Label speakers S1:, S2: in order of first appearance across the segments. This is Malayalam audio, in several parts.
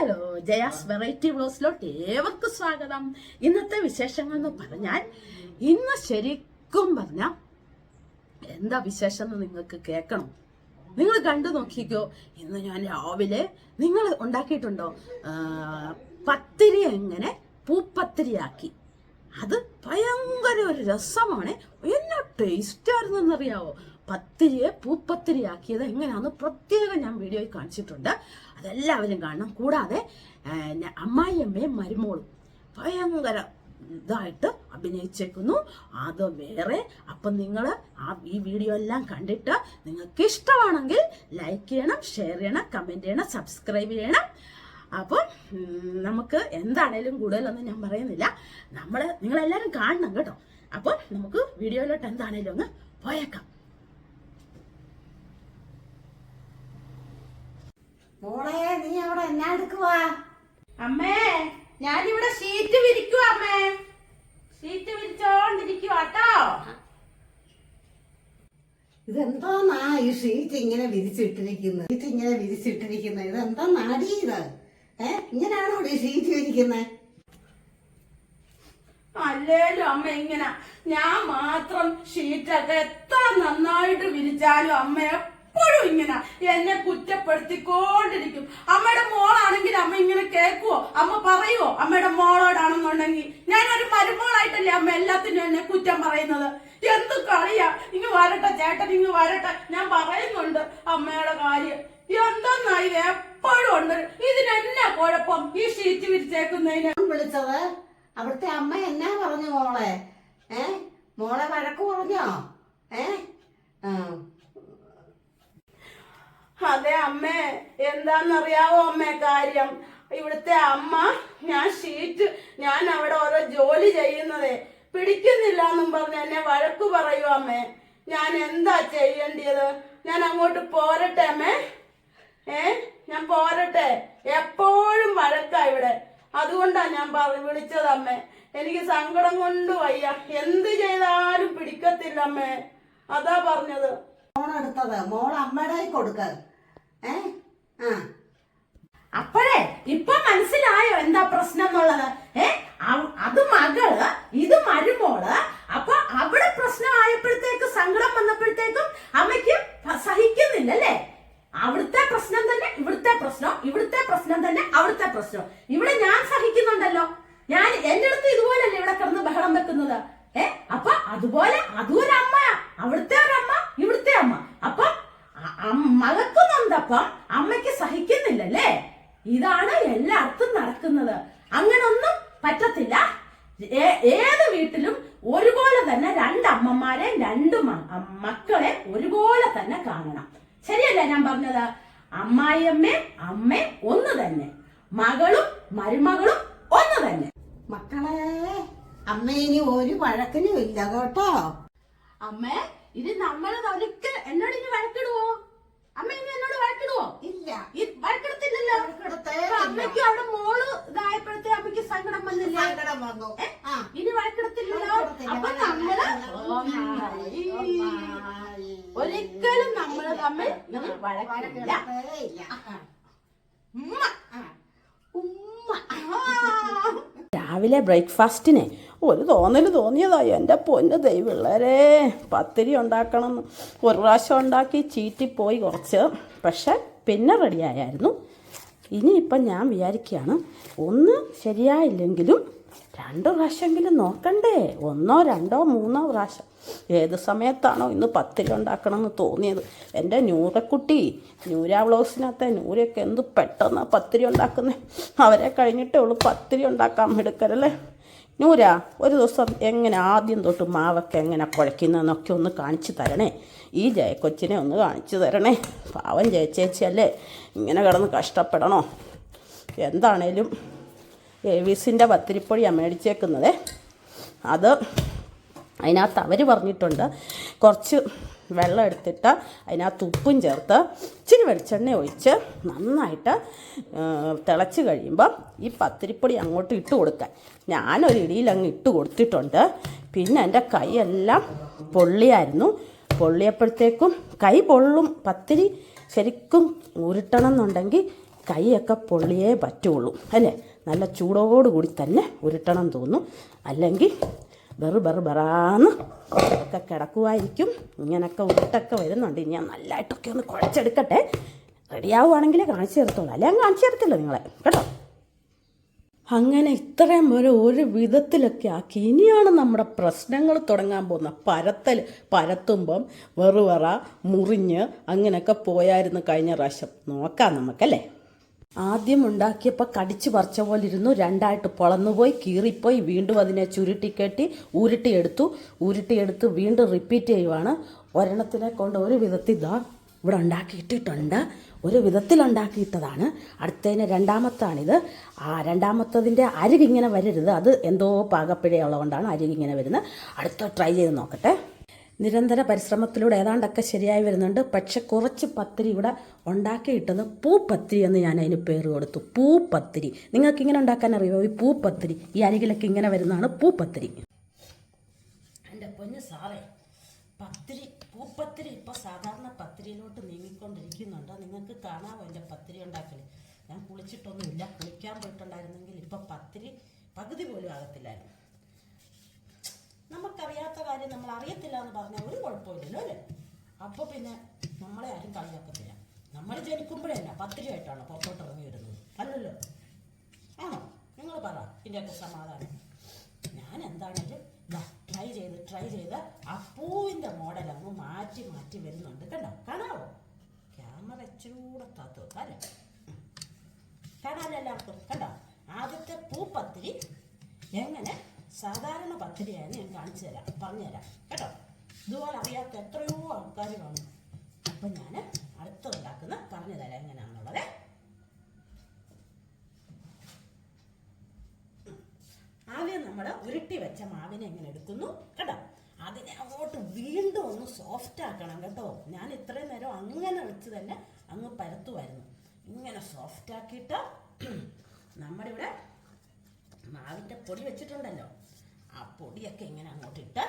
S1: ഹലോ ജയാസ് വെറൈറ്റി വ്ലോസിലോട്ട് ഏവർക്കും സ്വാഗതം. ഇന്നത്തെ വിശേഷങ്ങൾ എന്ന് പറഞ്ഞാൽ ഇന്ന് ശരിക്കും പറഞ്ഞ എന്താ വിശേഷം എന്ന് നിങ്ങൾക്ക് കേൾക്കണം. നിങ്ങൾ കണ്ടു നോക്കിക്കോ ഇന്ന് ഞാൻ രാവിലെ നിങ്ങൾ ഉണ്ടാക്കിയിട്ടുണ്ടോ പത്തിരി എങ്ങനെ പൂപ്പത്തിരിയാക്കി. അത് ഭയങ്കര ഒരു രസമാണ്. എന്നാ ടേസ്റ്റ് ആയിരുന്നെന്നറിയാവോ? പത്തിരിയെ പൂപ്പത്തിരിയാക്കിയത് എങ്ങനെയാണെന്ന് പ്രത്യേകം ഞാൻ വീഡിയോയിൽ കാണിച്ചിട്ടുണ്ട്. അതെല്ലാവരും കാണണം. കൂടാതെ അമ്മായിയമ്മയും മരുമോളും ഭയങ്കര ഇതായിട്ട് അഭിനയിച്ചേക്കുന്നു. അത് വേറെ. അപ്പം നിങ്ങൾ ആ ഈ വീഡിയോ എല്ലാം കണ്ടിട്ട് നിങ്ങൾക്ക് ഇഷ്ടമാണെങ്കിൽ ലൈക്ക് ചെയ്യണം ഷെയർ ചെയ്യണം കമന്റ് ചെയ്യണം സബ്സ്ക്രൈബ് ചെയ്യണം. അപ്പം ഉം, നമുക്ക് എന്താണേലും കൂടുതലൊന്നും ഞാൻ പറയുന്നില്ല. നമ്മൾ നിങ്ങളെല്ലാവരും കാണണം കേട്ടോ. അപ്പം നമുക്ക് വീഡിയോയിലോട്ട് എന്താണേലും ഒന്ന് പോയേക്കാം.
S2: മോളെ നീ അവിടെ എന്നാ എടുക്കുവാ?
S1: അമ്മേ ഞാനിവിടെ ഷീറ്റ് വിരിക്കുവാ അമ്മേ. ഷീറ്റ് വിരിച്ചോണ്ടിരിക്കുവാട്ടോ
S2: ഇതെന്താന്നാ ഈ ഷീറ്റ് ഇങ്ങനെ വിരിച്ചിട്ടിരിക്കുന്നത് ഷീറ്റ് ഇങ്ങനെ വിരിച്ചിട്ടിരിക്കുന്നത് ഇതെന്താ നാടി ഇത്? ഏ? ഇങ്ങനെയാണോ ഈ
S1: അല്ലേലും അമ്മ ഇങ്ങനെ. ഞാൻ മാത്രം ഷീറ്റൊക്കെ എത്ര നന്നായിട്ട് വിരിച്ചാലും അമ്മ എപ്പോഴും ഇങ്ങനെ. എന്നെ കുറ്റപ്പെടുത്തിക്കൊണ്ടിരിക്കും. അമ്മയുടെ മോളാണെങ്കിൽ അമ്മ ഇങ്ങനെ കേൾക്കുവോ? അമ്മ പറയുവോ? അമ്മയുടെ മോളോടാണെന്നുണ്ടെങ്കിൽ ഞാനൊരു മരുമോളായിട്ടല്ലേ അമ്മ എല്ലാത്തിനും എന്നെ കുറ്റം പറയുന്നത്? എന്ത് കളിയാ? ഇങ്ങ് വരട്ടെ ചേട്ടൻ ഇങ്ങ് വരട്ടെ. ഞാൻ പറയുന്നുണ്ട് അമ്മയുടെ കാര്യം. എന്തെന്നാ ഇത് എപ്പോഴും ഉണ്ട്. ഇതിനെന്നാ കുഴപ്പം? ഈ ഷീറ്റ് വിരിച്ചേക്കുന്നതിന്.
S2: വിളിച്ചത് അവിടുത്തെ അമ്മ എന്നാ പറഞ്ഞു മോളെ? ഏ? മോളെ വഴക്ക് പറഞ്ഞോ? ഏ.
S1: അതെ അമ്മേ. എന്താന്നറിയാവോ അമ്മേ കാര്യം? ഇവിടുത്തെ അമ്മ ഞാൻ ഷീറ്റ് ഞാൻ അവിടെ ഓരോ ജോലി ചെയ്യുന്നതേ. പിടിക്കുന്നില്ല എന്നും പറഞ്ഞ് എന്നെ വഴക്കു പറയൂ അമ്മേ. ഞാൻ എന്താ ചെയ്യേണ്ടത് ഞാൻ അങ്ങോട്ട് പോരട്ടെ അമ്മേ? ഏ? ഞാൻ പോരട്ടെ. എപ്പോഴും വഴക്കാ ഇവിടെ. അതുകൊണ്ടാ ഞാൻ പറ വിളിച്ചത് അമ്മേ. എനിക്ക് സങ്കടം കൊണ്ട് വയ്യ. എന്ത് ചെയ്താലും പിടിക്കത്തില്ല അമ്മേ. അതാ പറഞ്ഞത്.
S2: മോളെടുത്തത് മോൾ അമ്മയുടെ കൊടുക്ക ഏ? ആ.
S1: അപ്പോഴേ ഇപ്പൊ മനസ്സിലായോ എന്താ പ്രശ്നം എന്നുള്ളത്? ഏ? അത് മകൾ ഇത് മരുമോൾ അപ്പൊ അവിടെ പ്രശ്നം പ്രശ്നമായപ്പോഴത്തേക്ക് സങ്കടം വന്നപ്പോഴത്തേക്കും അമ്മയ്ക്ക് സഹിക്കുന്നില്ലല്ലേ? അവിടുത്തെ പ്രശ്നം തന്നെ ഇവിടുത്തെ പ്രശ്നം ഇവിടുത്തെ പ്രശ്നം തന്നെ അവിടുത്തെ പ്രശ്നം. ഇവിടെ ഞാൻ സഹിക്കുന്നുണ്ടല്ലോ. ഞാൻ എന്റെ അടുത്ത് ഇതുപോലല്ലേ ഇവിടെ കിടന്ന് ബഹളം വെക്കുന്നത്? ഏ? അപ്പൊ അതുപോലെ അതും ഒരു അമ്മയാ അവിടുത്തെ ഒരു അമ്മ ഇവിടുത്തെ അമ്മ അപ്പൊ അ- അം- മകൾക്ക് നൊന്തപ്പം അമ്മയ്ക്ക് സഹിക്കുന്നില്ലല്ലേ ഇതാണ് എല്ലായിടത്തും നടക്കുന്നത് അങ്ങനൊന്നും പറ്റത്തില്ല ഏ- ഏത് വീട്ടിലും ഒരുപോലെ തന്നെ രണ്ട് അമ്മമാരെ രണ്ട് മ- അ- മക്കളെ ഒരുപോലെ തന്നെ കാണണം ശരിയല്ലേ ഞാൻ പറഞ്ഞത് അമ്മ ഒന്ന് തന്നെ. മകളും മരുമകളും ഒന്ന് തന്നെ.
S2: മക്കളെ അമ്മ ഇനി ഒരു വഴക്കിനും ഇല്ല കേട്ടോ.
S1: അമ്മേ ഇത് നമ്മൾ ഒരിക്കൽ എന്നോട് ഇനി വഴക്കിടുവോ? അമ്മ ഇനി എന്നോട് വഴക്കിടുവോ?
S2: ഇല്ല.
S1: വഴക്കിടത്തില്ലല്ലോ. അമ്മയ്ക്ക് അവിടെ മോൾ ഇതായപ്പോഴത്തെ അമ്മയ്ക്ക് സങ്കടം വന്നില്ല?
S2: സങ്കടം വന്നു.
S1: ഇനി വഴക്കിടത്തില്ലല്ലോ.
S2: വഴക്കിടത്തില്ല.
S1: അപ്പൊ
S2: നമ്മൾ.
S1: ഒരിക്കലും നമ്മൾ തമ്മിൽ വഴക്കില്ല
S2: ആ,
S1: ഉമ്മ.
S2: ആ.
S3: രാവിലെ ബ്രേക്ക്ഫാസ്റ്റിന് ഒരു തോന്നൽ തോന്നിയതായി എന്റെ പൊന്ന് ദൈവമുള്ളവരെ പത്തിരി ഉണ്ടാക്കണം എന്ന്. ഒരു പ്രാവശ്യം ഉണ്ടാക്കി ചീറ്റിപ്പോയി കുറച്ച് പക്ഷെ പിന്നെ റെഡിയായായിരുന്നു ഇനിയിപ്പം ഞാൻ വിചാരിക്കുകയാണ് ഒന്ന് ശരിയായില്ലെങ്കിലും രണ്ട് പ്രാവശ്യമെങ്കിലും നോക്കണ്ടേ. ഒന്നോ രണ്ടോ മൂന്നോ പ്രാവശ്യം. ഏത് സമയത്താണോ ഇന്ന് പത്തിരി ഉണ്ടാക്കണമെന്ന് തോന്നിയത്. എന്റെ നൂറക്കുട്ടി നൂര ബ്ലൗസിനകത്തെ നൂരയൊക്കെ എന്ത് പെട്ടെന്ന് പത്തിരി ഉണ്ടാക്കുന്നത് അവരെ കഴിഞ്ഞിട്ടേ ഉള്ളൂ പത്തിരി ഉണ്ടാക്കാൻ എടുക്കരല്ലേ നൂര ഒരു ദിവസം എങ്ങനെ ആദ്യം തൊട്ട് മാവൊക്കെ എങ്ങനെ കുഴയ്ക്കുന്നതെന്നൊക്കെ ഒന്ന് കാണിച്ചു തരണേ. ഈ ജയക്കൊച്ചിനെ ഒന്ന് കാണിച്ചു തരണേ. പാവം ജയച്ചേച്ചിയല്ലേ ഇങ്ങനെ കിടന്ന് കഷ്ടപ്പെടണോ? എന്താണേലും ഏവീസിന്റെ പത്തിരിപ്പൊടിയാണ് മേടിച്ചേക്കുന്നത്. അത് അതിനകത്ത് അവർ പറഞ്ഞിട്ടുണ്ട് കുറച്ച് വെള്ളം എടുത്തിട്ട് അതിനകത്ത് ഉപ്പും ചേർത്ത് ഇച്ചിരി വെളിച്ചെണ്ണ ഒഴിച്ച് നന്നായിട്ട് തിളച്ച് കഴിയുമ്പോൾ ഈ പത്തിരിപ്പൊടി അങ്ങോട്ട് ഇട്ട് കൊടുക്കാൻ ഞാനൊരു ഇടിയിൽ അങ്ങ് ഇട്ട് കൊടുത്തിട്ടുണ്ട്. പിന്നെ എന്റെ കൈയെല്ലാം പൊള്ളിയായിരുന്നു. പൊള്ളിയപ്പോഴത്തേക്കും കൈ പൊള്ളും. പത്തിരി ശരിക്കും ഉരുട്ടണം എന്നുണ്ടെങ്കിൽ
S1: കൈയൊക്കെ പൊള്ളിയേ പറ്റുള്ളൂ. അല്ലേ? നല്ല ചൂടോടുകൂടി തന്നെ ഉരുട്ടണം തോന്നും അല്ലെങ്കിൽ വെറു ബെറ് ബെറാന്ന് ഒക്കെ കിടക്കുമായിരിക്കും ഇങ്ങനൊക്കെ ഉരുട്ടൊക്കെ വരുന്നുണ്ട്. ഇനി ഞാൻ നല്ലതായിട്ടൊക്കെ ഒന്ന് കുഴച്ചെടുക്കട്ടെ. റെഡിയാവുകയാണെങ്കിൽ കാണിച്ചു തരത്തുള്ളൂ. അല്ലെങ്കിൽ കാണിച്ചു തരത്തില്ല നിങ്ങളെ. കേട്ടോ? അങ്ങനെ ഇത്രയും വരെ ഒരു വിധത്തിലൊക്കെ ആക്കി. ഇനിയാണ് നമ്മുടെ പ്രശ്നങ്ങൾ തുടങ്ങാൻ പോകുന്ന. പരത്തൽ പരത്തുമ്പം വെറുവറ മുറിഞ്ഞ് അങ്ങനെയൊക്കെ പോയായിരുന്നു കഴിഞ്ഞ പ്രാവശ്യം. നോക്കാം നമുക്കല്ലേ ആദ്യം ഉണ്ടാക്കിയപ്പോൾ കടിച്ചു പറിച്ച പോലെ ഇരുന്നു. രണ്ടായിട്ട് പൊളന്നുപോയി കീറിപ്പോയി. വീണ്ടും അതിനെ ചുരുട്ടിക്കെട്ടി ഉരുട്ടിയെടുത്തു ഉരുട്ടിയെടുത്ത് വീണ്ടും റിപ്പീറ്റ് ചെയ്യുവാണ്. ഒരെണ്ണത്തിനെ കൊണ്ട് ഒരു വിധത്തിൽ ഇതാ ഇവിടെ ഉണ്ടാക്കിയിട്ടിട്ടുണ്ട്. ഒരു വിധത്തിൽ ഉണ്ടാക്കിയിട്ടതാണ്. അടുത്തതിന് രണ്ടാമത്താണിത്. ആ രണ്ടാമത്തതിന്റെ അരികിങ്ങനെ വരരുത്. അത് എന്തോ പാകപ്പിഴയുള്ളതുകൊണ്ടാണ് അരികിങ്ങനെ വരുന്നത്. അടുത്ത ട്രൈ ചെയ്ത് നോക്കട്ടെ. നിരന്തര പരിശ്രമത്തിലൂടെ ഏതാണ്ടൊക്കെ ശരിയായി വരുന്നുണ്ട്. പക്ഷെ കുറച്ച് പത്തിരി ഇവിടെ ഉണ്ടാക്കിയിട്ടത് പൂപ്പത്തിരി എന്ന് ഞാൻ അതിന് പേര് കൊടുത്തു. പൂപ്പത്തിരി. നിങ്ങൾക്ക് ഇങ്ങനെ ഉണ്ടാക്കാൻ അറിയുമോ? ഈ പൂപ്പത്തിരി. ഈ അരികിലൊക്കെ ഇങ്ങനെ വരുന്നതാണ് പൂപ്പത്തിരി. എന്റെ പൊന്ന് സാറേ പത്തിരി പൂപ്പത്തിരി ഇപ്പോൾ സാധാരണ പത്തിരിയിലോട്ട് നീങ്ങിക്കൊണ്ടിരിക്കുന്നുണ്ട്. നിങ്ങൾക്ക് കാണാമോ എന്റെ പത്തിരി ഉണ്ടാക്കൽ ഞാൻ കുളിച്ചിട്ടൊന്നുമില്ല. കുളിക്കാൻ പോയിട്ടുണ്ടായിരുന്നെങ്കിൽ ഇപ്പോൾ പത്തിരി പകുതി പോലും ആകത്തില്ലായിരുന്നു. നമുക്കറിയാത്ത കാര്യം നമ്മൾ അറിയത്തില്ല എന്ന് പറഞ്ഞാൽ ഒരു കുഴപ്പമില്ലല്ലോ അല്ലേ? അപ്പോൾ പിന്നെ നമ്മളെ ആരും കളിയാക്കത്തില്ല. നമ്മൾ ജനിക്കുമ്പോഴല്ല പത്തിരിയായിട്ടാണ് പുറത്തോട്ട് ഇറങ്ങി വരുന്നത്. അല്ലല്ലോ? ആണോ? നിങ്ങൾ പറ ഇതിന്റെയൊക്കെ സമാധാനം. ഞാൻ എന്താണെങ്കിലും ട്രൈ ചെയ്ത് ട്രൈ ചെയ്ത് അപ്പൂവിന്റെ പൂവിന്റെ മോഡൽ അങ്ങ് മാറ്റി മാറ്റി വരുന്നുണ്ട്. കണ്ടോ? കാണാവോ ക്യാമറ ഇച്ചിരൂടെ താത്ത് അല്ലേ. കാണാമല്ലോ എല്ലാവർക്കും. കണ്ടോ? ആദ്യത്തെ പൂപ്പത്തിരി എങ്ങനെ സാധാരണ പദ്ധതിയാണ് ഞാൻ കാണിച്ചു തരാം പറഞ്ഞു തരാം. കേട്ടോ? ഇതുപോലെ അറിയാത്ത എത്രയോ ആൾക്കാർ കാണും. അപ്പം ഞാൻ അടുത്തുണ്ടാക്കുന്ന പറഞ്ഞു തരാം എങ്ങനെയാണെന്നുള്ളത്. ആദ്യം നമ്മൾ ഉരുട്ടി വെച്ച മാവിനെ എങ്ങനെ എടുക്കുന്നു കേട്ടോ? അതിനെ അങ്ങോട്ട് വീണ്ടും ഒന്ന് സോഫ്റ്റ് ആക്കണം കേട്ടോ. ഞാൻ ഇത്രയും നേരം അങ്ങനെ വെച്ച് തന്നെ അങ്ങ് പരത്തുമായിരുന്നു ഇങ്ങനെ സോഫ്റ്റ് ആക്കിയിട്ട് നമ്മുടെ ഇവിടെ മാവിന്റെ പൊടി വെച്ചിട്ടുണ്ടല്ലോ. ആ പൊടിയൊക്കെ ഇങ്ങനെ അങ്ങോട്ട് ഇട്ട്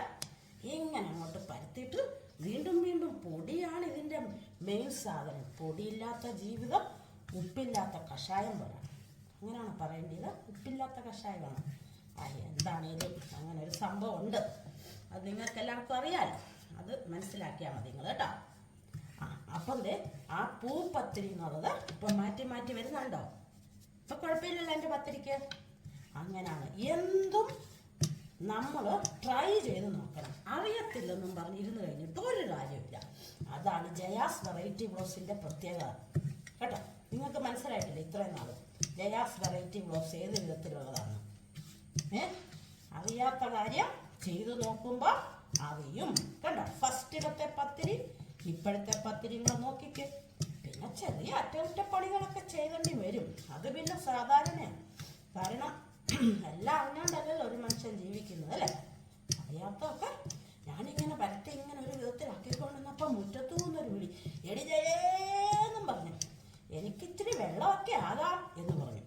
S1: ഇങ്ങനെ അങ്ങോട്ട് പരത്തിയിട്ട് വീണ്ടും വീണ്ടും പൊടിയാണ് ഇതിന്റെ മെയിൻ സാധനം. പൊടിയില്ലാത്ത ജീവിതം ഉപ്പില്ലാത്ത കഷായം പോലെ അങ്ങനെയാണ് പറയേണ്ടത്. ഉപ്പില്ലാത്ത കഷായമാണ്. ആ എന്താണേലും അങ്ങനെ ഒരു സംഭവം ഉണ്ട്. അത് നിങ്ങൾക്ക് എല്ലാവർക്കും അറിയാലോ. അത് മനസ്സിലാക്കിയാൽ മതി നിങ്ങൾ കേട്ടോ. ആ അപ്പം ആ പൂപ്പത്തിരി എന്നുള്ളത് ഇപ്പം മാറ്റി മാറ്റി വരുന്നുണ്ടോ? ഇപ്പം കുഴപ്പമില്ലല്ലോ എന്റെ പത്തിരിക്ക്. അങ്ങനാണ് എന്തും നമ്മൾ ട്രൈ ചെയ്ത് നോക്കണം. അറിയത്തില്ലെന്നും പറഞ്ഞ് ഇരുന്ന് കഴിഞ്ഞിട്ട് ഒരു കാര്യമില്ല അതാണ് ജയാസ് വെറൈറ്റി ബ്ലോസിന്റെ പ്രത്യേകത. കേട്ടോ? നിങ്ങൾക്ക് മനസ്സിലായിട്ടില്ല? ഇത്രയും നാൾ ജയാസ് വെറൈറ്റി ബ്ലോസ് ഏത് വിധത്തിലുള്ളതാണ്? ഏ? അറിയാത്ത കാര്യം ചെയ്തു നോക്കുമ്പോൾ അറിയും. കണ്ടോ? ഫസ്റ്റിലത്തെ പത്തിരി ഇപ്പോഴത്തെ പത്തിരി കൂടെ നോക്കിക്കേ. പിന്നെ ചെറിയ അറ്റകുറ്റപ്പണികളൊക്കെ ചെയ്തേണ്ടി വരും. അത് പിന്നെ സാധാരണയാണ്. കാരണം എല്ലാം അറിഞ്ഞാണ്ടല്ലല്ലോ ഒരു മനുഷ്യൻ ജീവിക്കുന്നത് അല്ലേ? അറിയാത്തൊക്കെ ഞാനിങ്ങനെ പരത്തി ഇങ്ങനെ ഒരു വിധത്തിലാക്കിക്കൊണ്ടിരുന്നപ്പോൾ മുറ്റത്തു നിന്നൊരു വിളി. എടി ജയേന്നും പറഞ്ഞു. എനിക്കിച്ചിരി വെള്ളമൊക്കെ ആകാം എന്ന് പറഞ്ഞു.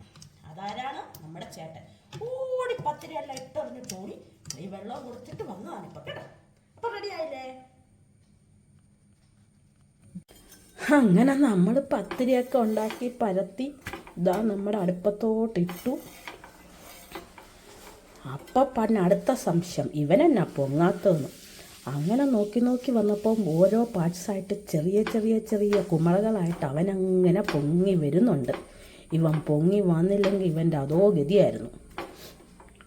S1: അതാരാണ്? നമ്മുടെ ചേട്ടൻ. ഓടി പത്തിരിയെല്ലാം ഇട്ടെറിഞ്ഞിട്ട് ഓടി ഈ വെള്ളം കൊടുത്തിട്ട് വന്നതാണ് ഇപ്പൊ കേട്ടോ. അപ്പൊ റെഡി ആയില്ലേ? അങ്ങനെ നമ്മൾ പത്തിരിയൊക്കെ ഉണ്ടാക്കി പരത്തി ഇതാ നമ്മുടെ അടുപ്പത്തോട്ടിട്ടു അപ്പം പറഞ്ഞ അടുത്ത സംശയം ഇവനെന്നാ പൊങ്ങാത്തതെന്ന്. അങ്ങനെ നോക്കി നോക്കി വന്നപ്പം ഓരോ പാർട്സായിട്ട് ചെറിയ ചെറിയ ചെറിയ കുമളകളായിട്ട് അവനങ്ങനെ പൊങ്ങി വരുന്നുണ്ട്. ഇവൻ പൊങ്ങി വന്നില്ലെങ്കിൽ ഇവന്റെ അതോ ഗതിയായിരുന്നു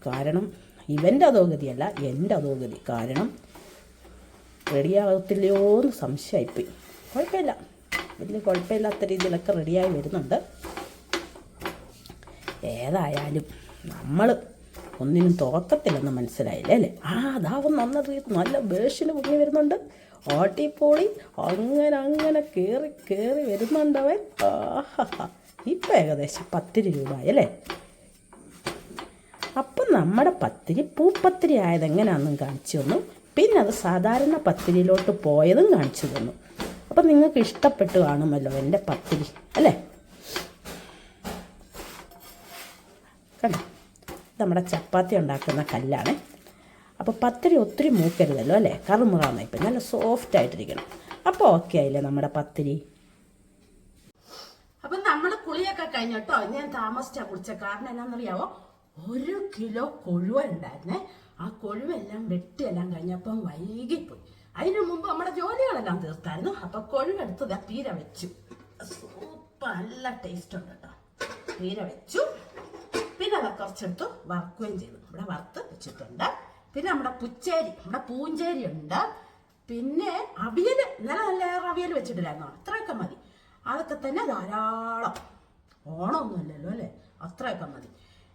S1: കാരണം ഇവന്റെ അതോ ഗതിയല്ല എന്റെ അതോ ഗതി കാരണം റെഡിയാകത്തില്ലയോ എന്ന് സംശയമായിപ്പോയി. കുഴപ്പമില്ല. വലിയ കുഴപ്പമില്ലാത്ത രീതിയിലൊക്കെ റെഡിയായി വരുന്നുണ്ട്. ഏതായാലും നമ്മൾ ഒന്നിനും തോക്കത്തില്ലെന്ന് മനസ്സിലായില്ലേ അല്ലേ? ആ അതാവും നന്നത് നല്ല വേഷന് മുങ്ങി വരുന്നുണ്ട്. ഓട്ടിപ്പോളി അങ്ങനെ അങ്ങനെ കയറി കയറി വരുന്നുണ്ടവൻ ഇപ്പം ഏകദേശം പത്തിരി രൂപയായി അല്ലേ? അപ്പം നമ്മുടെ പത്തിരി പൂപ്പത്തിരി ആയത് എങ്ങനെയാണെന്നും കാണിച്ചു തന്നു. പിന്നെ അത് സാധാരണ പത്തിരിയിലോട്ട് പോയതും കാണിച്ചു തന്നു. അപ്പം നിങ്ങൾക്ക് ഇഷ്ടപ്പെട്ട് കാണുമല്ലോ എന്റെ പത്തിരി അല്ലേ? കണ്ടോ? നമ്മുടെ ചപ്പാത്തി ഉണ്ടാക്കുന്ന കല്ലാണ്. അപ്പോൾ പത്തിരി ഒത്തിരി മൂക്കരുതല്ലോ അല്ലേ? കറുമുറാന്ന് ഇപ്പം നല്ല സോഫ്റ്റ് ആയിട്ടിരിക്കണം. അപ്പോൾ ഓക്കെ ആയില്ലേ നമ്മുടെ പത്തിരി?
S4: അപ്പം നമ്മൾ കുളിയൊക്കെ
S1: കഴിഞ്ഞട്ടോ ഞാൻ താമസിച്ചാ കുടിച്ച കാരണം എന്താണെന്നറിയാവോ ഒരു കിലോ കൊഴുവ ഉണ്ടായിരുന്നേ. ആ കൊഴുവെല്ലാം വെട്ടിയെല്ലാം കഴിഞ്ഞപ്പം വൈകിപ്പോയി. അതിനു മുമ്പ് നമ്മുടെ ജോലികളെല്ലാം തീർത്തായിരുന്നു. അപ്പൊ കൊഴുവെടുത്ത് ദാ പീര വെച്ചു. സൂപ്പർ നല്ല ടേസ്റ്റ് ഉണ്ട് കേട്ടോ. പീര വെച്ചു. പിന്നെ അത് കുറച്ചെടുത്ത് വറുക്കുകയും ചെയ്തു. ഇവിടെ വറുത്ത് വെച്ചിട്ടുണ്ട്. പിന്നെ നമ്മുടെ പുച്ചേരി നമ്മുടെ പൂഞ്ചേരി ഉണ്ട്. പിന്നെ അവിയൽ ഇന്നലെ നല്ല അവിയൽ വെച്ചിട്ടില്ലായിരുന്നോ? അത്രയൊക്കെ മതി. അതൊക്കെ തന്നെ ധാരാളം. ഓണമൊന്നുമല്ലല്ലോ അല്ലേ? അത്രയൊക്കെ മതി.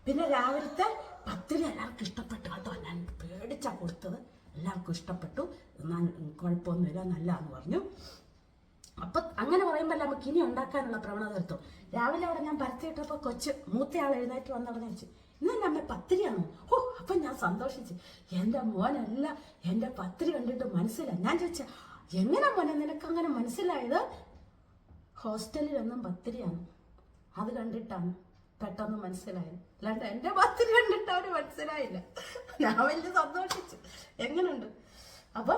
S1: പിന്നെ രാവിലത്തെ പത്തിരി എല്ലാവർക്കും ഇഷ്ടപ്പെട്ടു കേട്ടോ. ഞാൻ പേടിച്ചാണ് കൊടുത്തത്. എല്ലാവർക്കും ഇഷ്ടപ്പെട്ടു. കുഴപ്പമൊന്നുമില്ല നല്ലതാന്ന് പറഞ്ഞു. അപ്പൊ അങ്ങനെ പറയുമ്പോൾ നമുക്ക് ഇനി ഉണ്ടാക്കാനുള്ള പ്രവണത എടുത്തു രാവിലെ അവിടെ ഞാൻ പരത്തിയിട്ടപ്പോ കൊച്ച് മൂത്തയാൾ എഴുന്നേറ്റ് വന്നവിടെ ചോദിച്ചു ഇന്ന് അമ്മ പത്തിരിയാണോ? ഓ അപ്പൊ ഞാൻ സന്തോഷിച്ച് എന്റെ മോനല്ല എന്റെ പത്തിരി കണ്ടിട്ട് മനസ്സിലായി. ഞാൻ ചോദിച്ച എങ്ങനെ മോനെ നിനക്ക് അങ്ങനെ മനസ്സിലായത്? ഹോസ്റ്റലിലൊന്നും പത്തിരിയാണ് അത് കണ്ടിട്ടാണ് പെട്ടെന്ന് മനസ്സിലായത്. അല്ലാണ്ട് എന്റെ പത്തിരി കണ്ടിട്ട് അവർ മനസ്സിലായില്ല. ഞാൻ വലിയ സന്തോഷിച്ചു. എങ്ങനെയുണ്ട് അപ്പൊ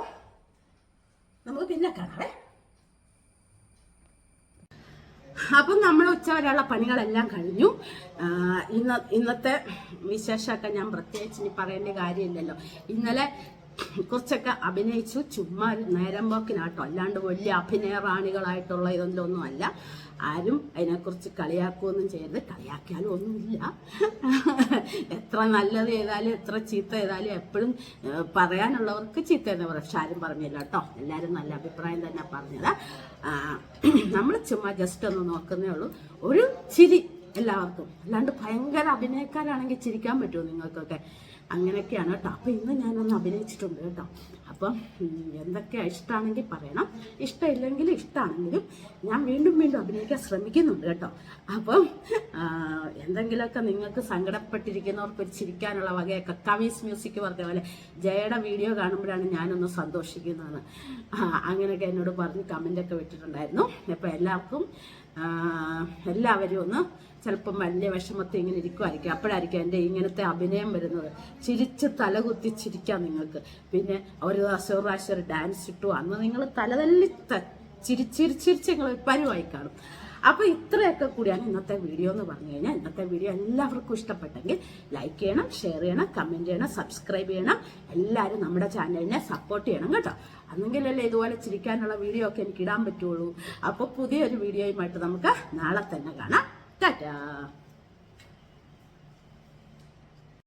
S1: നമുക്ക് പിന്നെ കാണാവേ അപ്പം നമ്മൾ ഉച്ച വരെയുള്ള പണികളെല്ലാം കഴിഞ്ഞു. ഇന്ന് ഇന്ന ഇന്നത്തെ വിശേഷമൊക്കെ ഞാൻ പ്രത്യേകിച്ച് ഇനി പറയേണ്ട കാര്യമില്ലല്ലോ. ഇന്നലെ കുറച്ചൊക്കെ അഭിനയിച്ചു. ചുമ്മാ ഒരു നേരം പോക്കിനാട്ടോ. അല്ലാണ്ട് വലിയ അഭിനയ റാണികളായിട്ടുള്ള ഇതൊന്നും അല്ല. ആരും അതിനെക്കുറിച്ച് കളിയാക്കുകയൊന്നും ചെയ്യരുത്. കളിയാക്കിയാലും ഒന്നുമില്ല. എത്ര നല്ലത് ചെയ്താലും എത്ര ചീത്ത ചെയ്താലും എപ്പോഴും പറയാനുള്ളവർക്ക് ചീത്ത എന്ന് പറയും. പക്ഷെ ആരും പറഞ്ഞില്ല കേട്ടോ. എല്ലാവരും നല്ല അഭിപ്രായം തന്നെ പറഞ്ഞത്. നമ്മൾ ചുമ്മാ ജസ്റ്റ് ഒന്ന് നോക്കുന്നേ ഉള്ളൂ. ഒരു ചിരി എല്ലാവർക്കും. അല്ലാണ്ട് ഭയങ്കര അഭിനയക്കാരാണെങ്കിൽ ചിരിക്കാൻ പറ്റുമോ നിങ്ങൾക്കൊക്കെ? അങ്ങനെയൊക്കെയാണ് കേട്ടോ. അപ്പം ഇന്ന് ഞാനൊന്ന് അഭിനയിച്ചിട്ടുണ്ട് കേട്ടോ. അപ്പം എന്തൊക്കെയാണ് എന്തൊക്കെയാ ഇഷ്ടമാണെങ്കിൽ പറയണം. ഇഷ്ടമില്ലെങ്കിൽ ഇഷ്ടമാണെങ്കിലും ഞാൻ വീണ്ടും വീണ്ടും അഭിനയിക്കാൻ ശ്രമിക്കുന്നുണ്ട് കേട്ടോ. അപ്പം എന്തെങ്കിലുമൊക്കെ നിങ്ങൾക്ക് സങ്കടപ്പെട്ടിരിക്കുന്നവർക്ക് ചിരിക്കാനുള്ള വകയൊക്കെ കവീസ് മ്യൂസിക് പറഞ്ഞ പോലെ ജയയുടെ വീഡിയോ കാണുമ്പോഴാണ് ഞാനൊന്ന് സന്തോഷിക്കുന്നത് അങ്ങനെയൊക്കെ എന്നോട് പറഞ്ഞ് കമന്റൊക്കെ വിട്ടിട്ടുണ്ടായിരുന്നു. അപ്പം എല്ലാവർക്കും എല്ലാവരും ഒന്ന് ചിലപ്പം വലിയ വിഷമത്തിൽ ഇങ്ങനെ ഇരിക്കുമായിരിക്കും അപ്പോഴായിരിക്കും എന്റെ ഇങ്ങനത്തെ അഭിനയം വരുന്നത്. ചിരിച്ച് തലകുത്തി ചിരിക്കാം നിങ്ങൾക്ക്. പിന്നെ ഒരു പ്രാവശ്യം പ്രാവശ്യം ഒരു ഡാൻസ് ഇട്ടു. അന്ന് നിങ്ങൾ തലതല്ലി ചിരിച്ചിരിച്ചിരിച്ച് നിങ്ങൾ പരുവായി കാണും. അപ്പൊ ഇത്രയൊക്കെ കൂടിയാണ് ഇന്നത്തെ വീഡിയോ എന്ന് പറഞ്ഞു കഴിഞ്ഞാൽ. ഇന്നത്തെ വീഡിയോ എല്ലാവർക്കും ഇഷ്ടപ്പെട്ടെങ്കിൽ ലൈക്ക് ചെയ്യണം ഷെയർ ചെയ്യണം കമന്റ് ചെയ്യണം സബ്സ്ക്രൈബ് ചെയ്യണം. എല്ലാവരും നമ്മുടെ ചാനലിനെ സപ്പോർട്ട് ചെയ്യണം കേട്ടോ. അന്നെങ്കിലല്ലേ ഇതുപോലെ ചിരിക്കാനുള്ള വീഡിയോ ഒക്കെ എനിക്ക് ഇടാൻ പറ്റുള്ളൂ. അപ്പോൾ പുതിയൊരു വീഡിയോയുമായിട്ട് നമുക്ക് നാളെ തന്നെ കാണാം. ടാറ്റാ.